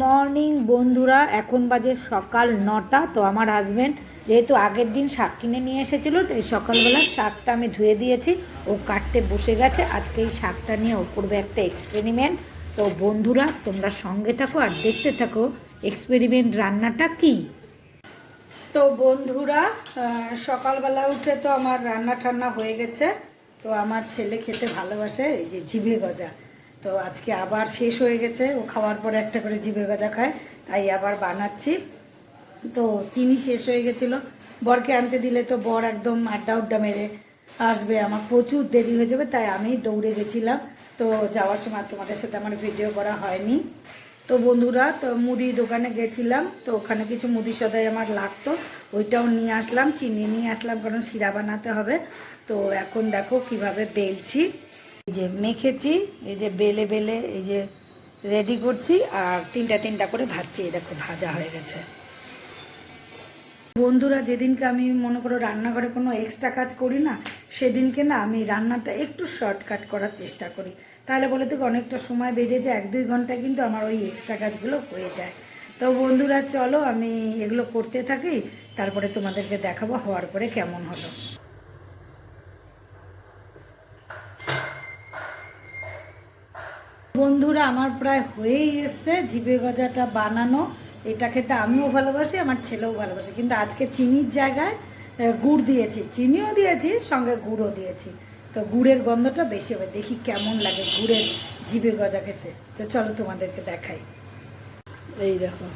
Morning বন্ধুরা, এখন বাজে সকাল নটা। তো আমার হাজব্যান্ড যেহেতু আগের দিন শাক কিনে নিয়ে এসেছিল, তো এই সকালবেলা শাকটা আমি ধুয়ে দিয়েছি। ও কাটতে বসে গেছে। আজকে এই শাকটা নিয়ে ও করবে একটা এক্সপেরিমেন্ট তো বন্ধুরা, তোমরা সঙ্গে থাকো আর দেখতে থাকো এক্সপেরিমেন্ট রান্নাটা কী। তো বন্ধুরা সকালবেলা উঠে তো আমার রান্না ঠান্না হয়ে গেছে। তো আমার ছেলে খেতে ভালোবাসে, এই যে জিভে গজা। তো আজকে আবার শেষ হয়ে গেছে। ও খাওয়ার পরে একটা করে জিভে গজা খায়, তাই আবার বানাচ্ছি। তো চিনি শেষ হয়ে গেছিল। বরকে আনতে দিলে তো বর একদম আড্ডা উড্ডা মেরে আসবে, আমার প্রচুর দেরি হয়ে যাবে, তাই আমি দৌড়ে গেছিলাম। তো যাওয়ার সময় তোমাদের সাথে আমার ভিডিও করা হয়নি। তো বন্ধুরা, তো মুদি দোকানে গেছিলাম, তো ওখানে কিছু মুদি সদাই আমার লাগতো, ওইটাও নিয়ে আসলাম, চিনি নিয়ে আসলাম, কারণ শিরা বানাতে হবে। তো এখন দেখো কীভাবে বেলছি। এই যে মেখেছি এই যে বেলে বেলে, এই যে রেডি করছি আর তিনটা তিনটা করে ভাজছি। দেখো, ভাজা হয়ে গেছে। বন্ধুরা, যেদিনকে আমি মনে করো রান্নাঘরে কোনো এক্সট্রা কাজ করি না, সেদিনকে না আমি রান্নাটা একটু শর্টকাট করার চেষ্টা করি। তাহলে বলে তো অনেকটা সময় বেড়ে যায়, এক দুই ঘণ্টা কিন্তু আমার ওই এক্সট্রা কাজগুলো হয়ে যায়। তো বন্ধুরা, চলো আমি এগুলো করতে থাকি, তারপরে তোমাদেরকে দেখাবো হওয়ার পরে কেমন হলো। বন্ধুরা, আমার প্রায় হয়েই এসছে জিবে গজাটা বানানো। এটা খেতে আমিও ভালোবাসি, আমার ছেলেও ভালোবাসে। কিন্তু আজকে চিনির জায়গায় গুড় দিয়েছি। চিনিও দিয়েছি, সঙ্গে গুড়ও দিয়েছি। তো গুড়ের গন্ধটা বেশি হবে। দেখি কেমন লাগে গুড়ের জিবে গজা খেতে। তো চলো তোমাদেরকে দেখাই। এই দেখো।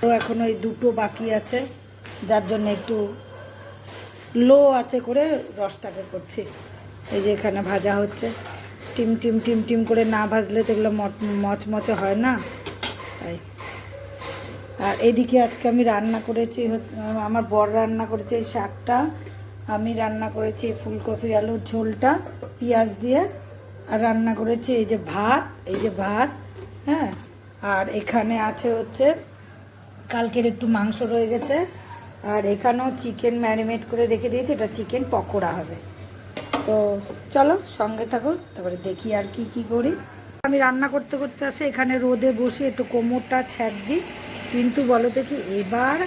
তো এখন ওই দুটো বাকি আছে, যার জন্য একটু লো আছে করে রসটাকে করছি। এই যে এখানে ভাজা হচ্ছে। টিম টিম টিম টিম করে না ভাজলে তো এগুলো মচমচে হয় না? তাই। আর এদিকে আজকে আমি রান্না করেছি আমার বর রান্না করেছে এই শাকটা, আমি রান্না করেছি ফুলকপি, আলুর ঝোলটা, পেঁয়াজ দিয়ে, আর রান্না করেছি এই যে ভাত, এই যে ভাত হ্যাঁ? আর এখানে আছে হচ্ছে, কালকের একটু মাংস রয়ে গেছে, আর এখানেও চিকেন ম্যারিনেট করে রেখে দিয়েছি, এটা চিকেন পকোড়া হবে। তো চলো সঙ্গে থাকো, তারপরে দেখি আর কি কি করি। আমি রান্না করতে করতে আসে, এখানে রোদে বসে একটু কোমরটা ছ্যাক দিই। কিন্তু বলো কি, এবার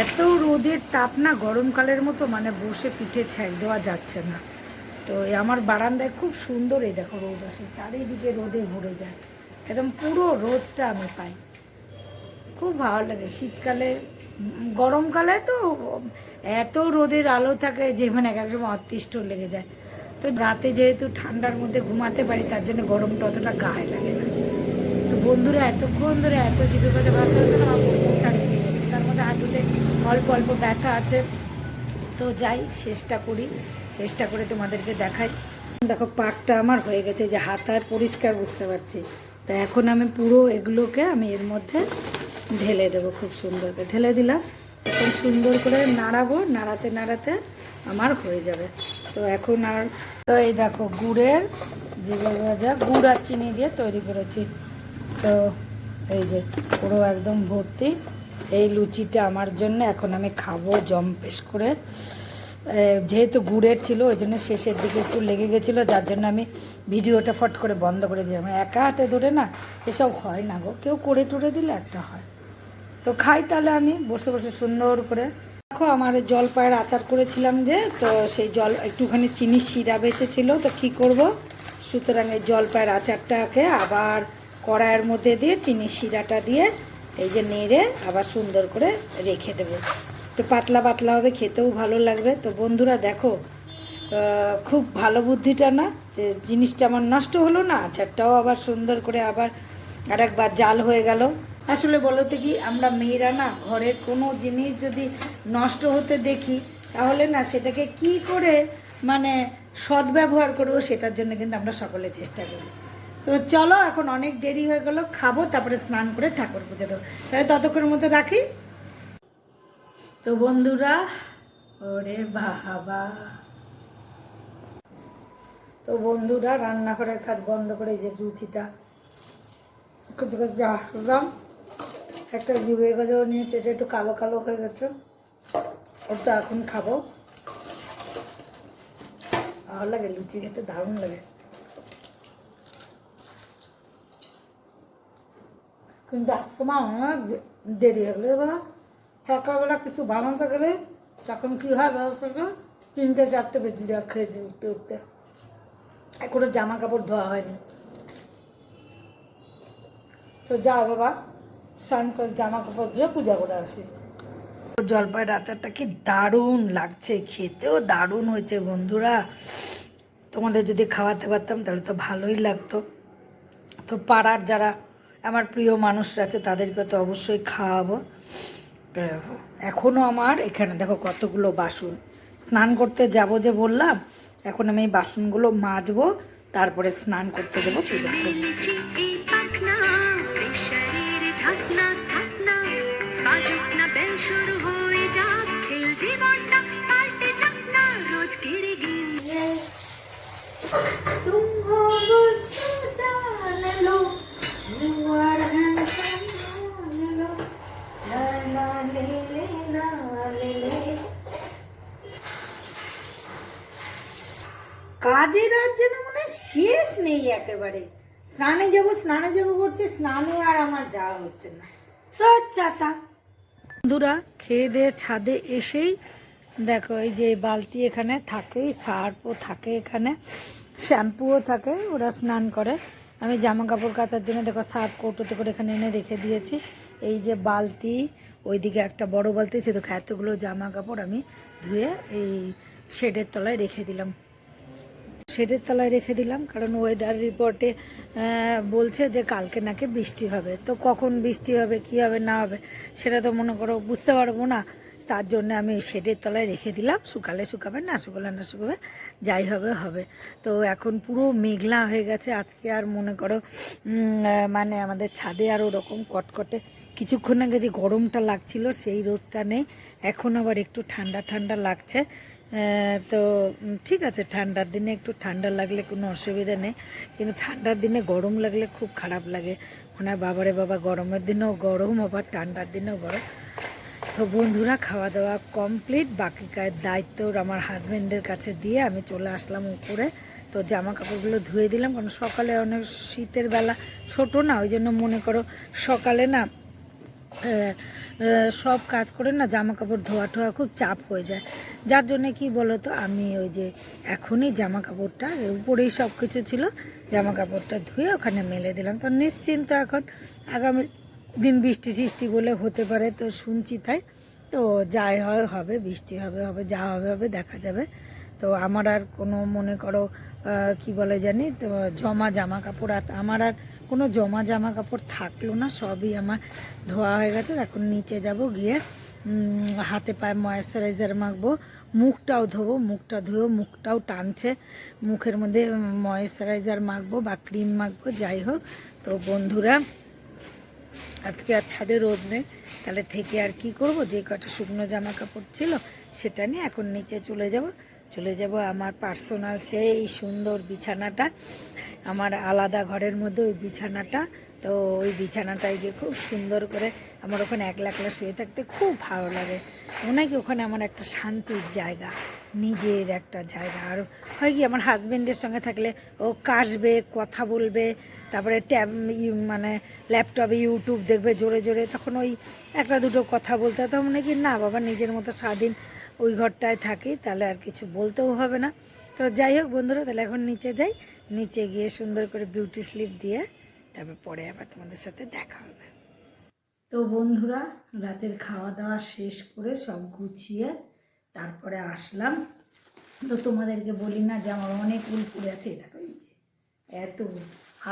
এত রোদের তাপ না, গরমকালের মতো মানে বসে পিঠে ছ্যাক দেওয়া যাচ্ছে না। তো আমার বারান্দায় খুব সুন্দর এই দেখো রোদ আসে, চারিদিকে রোদে ভরে যায়। একদম পুরো রোদটা আমি পাই। খুব ভালো লাগে, শীতকালে, গরমকালে তো এত রোদের আলো থাকে যে মানে এক এক সময় অতিষ্ঠ লেগে যায়। তো রাতে যেহেতু ঠান্ডার মধ্যে ঘুমাতে পারি, তার জন্য গরমটা অতটা গায়ে লাগে না। তো বন্ধুরা, এতক্ষণ ধরে এত জিপে কথা ভাবতে হতো গেছে। তার মধ্যে হাঁটুতে অল্প অল্প ব্যথা আছে। তো যাই, চেষ্টা করি। চেষ্টা করে তোমাদেরকে দেখাই। দেখো, পাকটা আমার হয়ে গেছে যে হাত আর পরিষ্কার বুঝতে পারছি। তা এখন আমি পুরো এগুলোকে আমি এর মধ্যে ঢেলে দেবো, খুব সুন্দর করে ঢেলে দিলাম। এখন সুন্দর করে নাড়াবো, নাড়াতে নাড়াতে আমার হয়ে যাবে। তো এখন আর, তো এই দেখো গুড়ের জিরে ভাজা, গুড় আর চিনি দিয়ে তৈরি করেছি। তো এই যে পুরো একদম ভর্তি। এই লুচিটা আমার জন্য, এখন আমি খাব জম্পেশ করে। যেহেতু গুড়ের ছিল, ওই জন্য শেষের দিকে একটু লেগে গেছিল, যার জন্য আমি ভিডিওটা ফট করে বন্ধ করে দিলাম। একা হাতে ধরে না, এসব হয় না গো। কেউ করে টরে দিলে একটা হয়। তো খাই তাহলে আমি, বসে বসে সুন্দর করে। দেখো, আমার জলপাইয়ের আচার করেছিলাম যে, তো সেই জল একটুখানি চিনি শিরা বেঁচেছিল, তো কি করব? সুতরাং এই জলপাইয়ের আচারটাকে আবার কড়াইয়ের মধ্যে দিয়ে চিনি শিরাটা দিয়ে এই যে নেড়ে আবার সুন্দর করে রেখে দেবো। তো পাতলা পাতলা হবে, খেতেও ভালো লাগবে। তো বন্ধুরা, দেখো খুব ভালো বুদ্ধিটা না? যে জিনিসটা আমার নষ্ট হলো না, আচারটাও আবার সুন্দর করে আবার আর একবার জাল হয়ে গেল। আসলে বলতে কি, আমরা মেয়েরা না ঘরের কোনো জিনিস যদি নষ্ট হতে দেখি, তাহলে না সেটাকে কি করে মানে সদ্ব্যবহার করব সেটার জন্য কিন্তু আমরা সকলে চেষ্টা করি। তো চলো, এখন অনেক দেরি হয়ে গেল, খাব, তারপরে স্নান করে ঠাকুর পুজো দেবো। তাহলে ততক্ষণের মতো রাখি? তো বন্ধুরা, ওরে বাবা। তো বন্ধুরা, রান্নাঘরের কাজ বন্ধ করে যে করতে আসলাম একটা জিবে গাজর নিয়েছে, এটা একটু কালো কালো হয়ে গেছে। ওটা এখন খাব। ভালো লাগে, লুচি খেতে দারুণ লাগে। কিন্তু আজকে মা অনেক দেরি হয়ে গেলো এবার সকালবেলা কিছু বানাতে গেলে তখন কী হয় ব্যবস্থাটা তিনটে, চারটে বেজে যায় খেয়ে উঠতে উঠতে। এখনও জামা কাপড় ধোয়া হয়নি। তো যা বাবা। স্নান করে জামা কাপড় ধুয়ে পূজা করে আসি। জলপাইয়ের আচারটা কি দারুণ লাগছে, খেতেও দারুণ হয়েছে বন্ধুরা। তোমাদের যদি খাওয়াতে পারতাম তাহলে তো ভালোই লাগতো। তো পাড়ার যারা আমার প্রিয় মানুষরা আছে তাদেরকে তো অবশ্যই খাওয়াবো। এখনও আমার এখানে দেখো কতগুলো বাসন। স্নান করতে যাব যে বললাম, এখন আমি এই বাসনগুলো মাজবো, তারপরে স্নান করতে দেবো কাজের আর যেন মনে শেষ নেই একেবারে। স্নানে যাব স্নানে যাব করছে, স্নানে আর আমার যাওয়া হচ্ছে না। আচ্ছা বন্ধুরা, খেয়ে দিয়ে ছাদে এসেই দেখো, এই যে বালতি এখানে থাকেই সার্ফও থাকে এখানে, শ্যাম্পুও থাকে, ওরা স্নান করে। আমি জামা কাপড় কাচার জন্য দেখো সার্ফ কৌটোতে করে এখানে এনে রেখে দিয়েছি। এই যে বালতি, ওইদিকে একটা বড় বালতি আছে, দেখো এতগুলো জামা কাপড় আমি ধুয়ে এই শেডের তলায় রেখে দিলাম। শেডের তলায় রেখে দিলাম, কারণ ওয়েদার রিপোর্টে বলছে যে কালকে নাকি বৃষ্টি হবে। তো কখন বৃষ্টি হবে, কি হবে, না হবে, সেটা তো মনে করো বুঝতে পারব না। তার জন্য আমি শেডের তলায় রেখে দিলাম। শুকালে শুকাবে, না শুকালে না শুকাবে, যাই হবে হবে। তো এখন পুরো মেঘলা হয়ে গেছে। আজকে আর মনে করো মানে আমাদের ছাদে আর ওরকম কটকটে কিছুক্ষণ আগে যে গরমটা লাগছিল, সেই রোদটা নেই। এখন আবার একটু ঠান্ডা ঠান্ডা লাগছে। তো ঠিক আছে, ঠান্ডার দিনে একটু ঠান্ডা লাগলে কোনো অসুবিধা নেই। কিন্তু ঠান্ডার দিনে গরম লাগলে খুব খারাপ লাগে। মনে হয় বাবারে বাবা, গরমের দিনেও গরম, আবার ঠান্ডার দিনেও গরম। তো বন্ধুরা খাওয়া দাওয়া কমপ্লিট বাকি কার দায়িত্ব আমার হাজব্যান্ডের কাছে দিয়ে আমি চলে আসলাম উপরে। তো জামা কাপড়গুলো ধুয়ে দিলাম, কারণ সকালে অনেক শীতের বেলা ছোট না, ওই জন্য মনে করো সকালে না সব কাজ করে না জামা কাপড় ধোয়া ঠোয়া খুব চাপ হয়ে যায়। যার জন্য কি বলতো, আমি ওই যে এখনই জামা কাপড়টা উপরেই সব কিছু ছিল জামা কাপড়টা ধুয়ে ওখানে মেলে দিলাম। তো নিশ্চিন্ত এখন আগামী দিন বৃষ্টি টিষ্টি বলে হতে পারে, তো শুনছি তাই। তো যাই হয়, হবে, বৃষ্টি হবে হবে, যা হবে হবে, দেখা যাবে। তো আমার আর কোনো মনে করো কি বলে জানি, তো জমা জামা কাপড় আর আমার আর কোনো জমা জামা কাপড় থাকল না, সবই আমার ধোয়া হয়ে গেছে। এখন নিচে যাব গিয়ে হাতে পায়ে ময়েশ্চারাইজার মাখবো, মুখটাও ধোবো, মুখটা ধুয়েও মুখটাও টানছে। মুখের মধ্যে ময়েশ্চারাইজার মাখবো বা ক্রিম মাখবো, যাই হোক। তো বন্ধুরা আজকে আর ছাদে রোদ নেই। তাহলে থেকে আর কি করব? যে কটা শুকনো জামা কাপড় ছিল, সেটা নিয়ে এখন নিচে চলে যাব। চলে যাব আমার পার্সোনাল সেই সুন্দর বিছানাটা। আমার আলাদা ঘরের মধ্যে ওই বিছানাটা। তো ওই বিছানাটায় গিয়ে খুব সুন্দর করে আমার ওখানে একলা একলা শুয়ে থাকতে খুব ভালো লাগে। মনে হয় ওখানে আমার একটা শান্তির জায়গা। নিজের একটা জায়গা। আর হয় কি, আমার হাজবেন্ডের সঙ্গে থাকলে ও কাশবে, কথা বলবে, তারপরে ট্যাব মানে ল্যাপটপে ইউটিউব দেখবে জোরে জোরে, তখন ওই একটা দুটো কথা বলতে তখন মনে কি না বাবা, নিজের মতো স্বাধীন ওই ঘরটায় থাকি, তাহলে আর কিছু বলতেও হবে না। তো যাই হোক বন্ধুরা, তাহলে এখন নিচে যাই। নিচে গিয়ে সুন্দর করে বিউটি স্লিপ দিয়ে তারপর পরে আবার তোমাদের সাথে দেখা হবে। তো বন্ধুরা, রাতের খাওয়া দাওয়া শেষ করে সব গুছিয়ে তারপরে আসলাম। তো তোমাদেরকে বলি না যে আমার অনেক উল পড়ে আছে দেখো এই যে। এত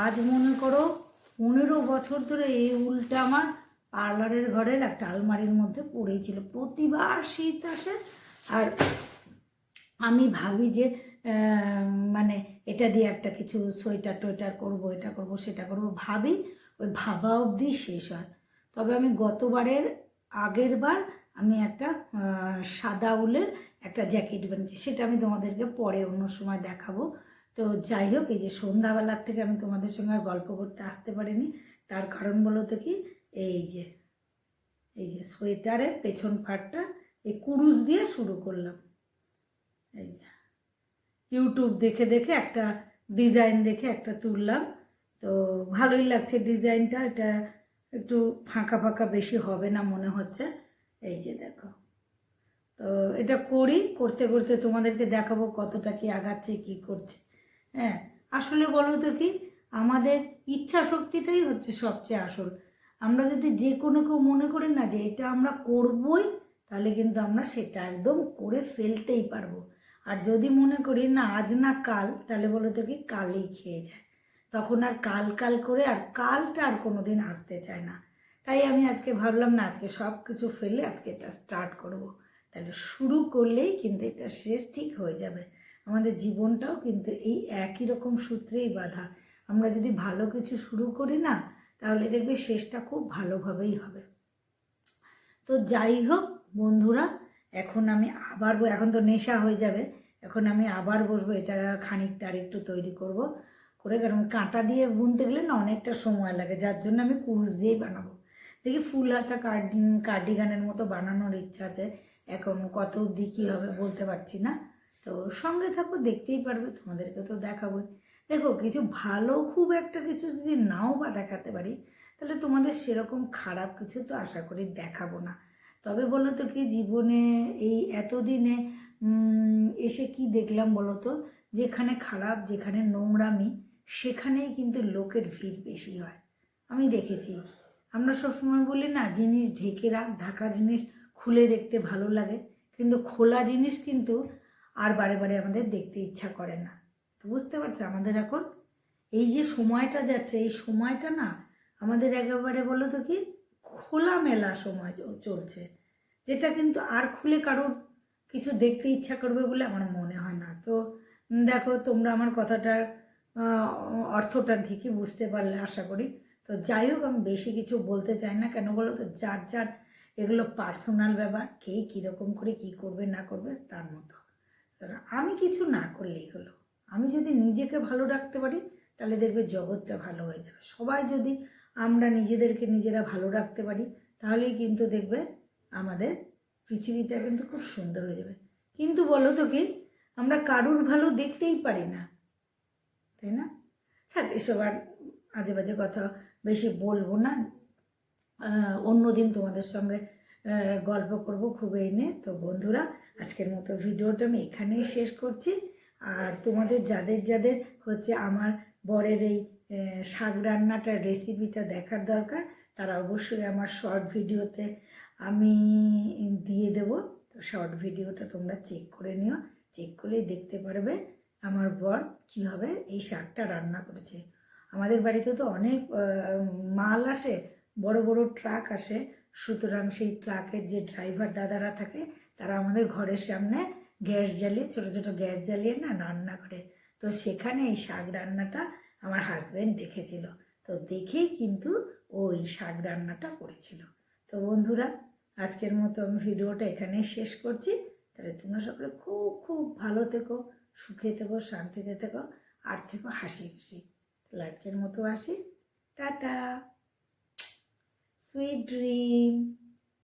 আজ মনে করো পনেরো বছর ধরে এই উলটা আমার পার্লারের ঘরের একটা আলমারির মধ্যে পড়েছিল প্রতিবার শীত আসে আর আমি ভাবি যে মানে এটা দিয়ে একটা কিছু সোয়েটার টোয়েটার করব, এটা করব, সেটা করব। ভাবি ওই ভাবা অবধি শেষ হয়। তবে আমি গতবারের আগের বার আমি একটা সাদা উলের একটা জ্যাকেট বানিয়েছি। সেটা আমি তোমাদেরকে পরে অন্য সময় দেখাবো। তো যাই হোক, এই যে সন্ধ্যাবেলার থেকে আমি তোমাদের সঙ্গে আর গল্প করতে আসতে পারিনি। তার কারণ বলো তো কি? এই যে এই যে সোয়েটারের পেছন পাটটা এই কুরুশ দিয়ে শুরু করলাম। এই যে, ইউটিউব দেখে দেখে একটা ডিজাইন দেখে একটা তুললাম। তো ভালোই লাগছে ডিজাইনটা। এটা একটু ফাঁকা ফাঁকা বেশি হবে না মনে হচ্ছে। এই যে দেখো। তো এটা করি, করতে করতে তোমাদেরকে দেখাবো কতটা কি আগাচ্ছে, কি করছে। হ্যাঁ আসলে বলো তো কি, আমাদের ইচ্ছা শক্তিটাই হচ্ছে সবচেয়ে আসল। আমরা যদি যে কোনো কেউ মনে করি না যে এটা আমরা করবই, তাহলে কিন্তু আমরা সেটা একদম করে ফেলতেই পারব। আর যদি মনে করি না, আজ না কাল, তাহলে বলো তো কি, কালই খেয়ে যায়। তখন আর কাল কাল করে আর কালটা আর কোনো দিন আসতে চায় না। তাই আমি আজকে ভাবলাম না, আজকে সব কিছু ফেলে আজকে এটা স্টার্ট করব। তাহলে শুরু করলেই কিন্তু এটা শেষ ঠিক হয়ে যাবে। আমাদের জীবনটাও কিন্তু এই একই রকম সূত্রেই বাঁধা। আমরা যদি ভালো কিছু শুরু করি না, তাহলে দেখবে শেষটা খুব ভালোভাবেই হবে। তো যাই হোক বন্ধুরা, এখন আমি আবার এখন তো নেশা হয়ে যাবে। এখন আমি আবার বসবো, এটা খানিকটা আর একটু তৈরি করব। করে কারণ কাঁটা দিয়ে বুনতে গেলে না অনেকটা সময় লাগে, যার জন্য আমি কুরুশ দিয়েই বানাবো। দেখি ফুল হাতা কার্ডি, কার্ডিগানের মতো বানানোর ইচ্ছা আছে। এখন কত অবধি কী হবে বলতে পারছি না। তো সঙ্গে থাকো, দেখতেই পারবে তোমাদেরকে তো দেখাবোই। দেখো, কিছু ভালো খুব একটা কিছু যদি নাও বা দেখাতে পারি, তাহলে তোমাদের সেরকম খারাপ কিছু তো আশা করি দেখাবো না। তবে বলো তো কি, জীবনে এই এতদিনে এসে কি দেখলাম বলো তো? যেখানে খারাপ, যেখানে নোংরামি, সেখানেই কিন্তু লোকের ভিড় বেশি হয়। আমি দেখেছি। আমরা সবসময় বলি না, জিনিস ঢেকে রাখ, ঢাকা জিনিস খুলে দেখতে ভালো লাগে। কিন্তু খোলা জিনিস কিন্তু আর বারে বারে আমাদের দেখতে ইচ্ছা করে না। তো বুঝতে পারছ? আমাদের এখন এই যে সময়টা যাচ্ছে, এই সময়টা না আমাদের একেবারে বলো তো কি? খোলামেলা সময় চলছে। যেটা কিন্তু আর খুলে কারোর কিছু দেখতে ইচ্ছা করবে বলে আমার মনে হয় না। তো দেখো, তোমরা আমার কথাটার অর্থটা ঠিকই বুঝতে পারলে, আশা করি। তো যাই হোক আমি বেশি কিছু বলতে চাই না কেন বলো তো? যার যার এগুলো পার্সোনাল ব্যাপার, কে কীরকম করে কি করবে, না করবে, তার মতো। আমি কিছু না করলে এগুলো, আমি যদি নিজেকে ভালো রাখতে পারি, তাহলে দেখবে জগৎটা ভালো হয়ে যাবে। সবাই যদি আমরা নিজেদেরকে নিজেরা ভালো রাখতে পারি, তাহলেই কিন্তু দেখবে আমাদের পৃথিবীটা কিন্তু খুব সুন্দর হয়ে যাবে। কিন্তু বলো তো কি, আমরা কারুর ভালো দেখতেই পারি না, তাই না? থাক, এসব আর আজে বাজে কথা বেশি বলব না। অন্য দিন তোমাদের সঙ্গে গল্প করব খুব এই নিয়ে। তো বন্ধুরা, আজকের মতো ভিডিওটা আমি এখানেই শেষ করছি। আর তোমাদের যাদের যাদের হচ্ছে আমার বরের এই শাক রান্নাটার রেসিপিটা দেখার দরকার, তারা অবশ্যই আমার শর্ট ভিডিওতে আমি দিয়ে দেব। তো শর্ট ভিডিওটা তোমরা চেক করে নিও। চেক করেই দেখতে পারবে আমার বর কীভাবে এই শাকটা রান্না করেছে। আমাদের বাড়িতে তো অনেক মাল আসে, বড় বড় ট্রাক আসে। সুতরাং সেই ট্রাকের যে ড্রাইভার দাদারা থাকে, তারা আমাদের ঘরের সামনে গ্যাস জ্বালিয়ে, ছোটো ছোটো গ্যাস জ্বালিয়ে না রান্না করে। তো সেখানে এই শাক রান্নাটা আমার হাজব্যান্ড দেখেছিল। তো দেখেই কিন্তু ও এই শাক রান্নাটা করেছিল। তো বন্ধুরা, আজকের মতো আমি ভিডিওটা এখানেই শেষ করছি। তাহলে তোমরা সকলে খুব খুব ভালো থেকো, সুখে থেকো, শান্তিতে থেকো, আর থেকো হাসি খুশি। আজকের মতো আসি। টাটা। Sweet dream.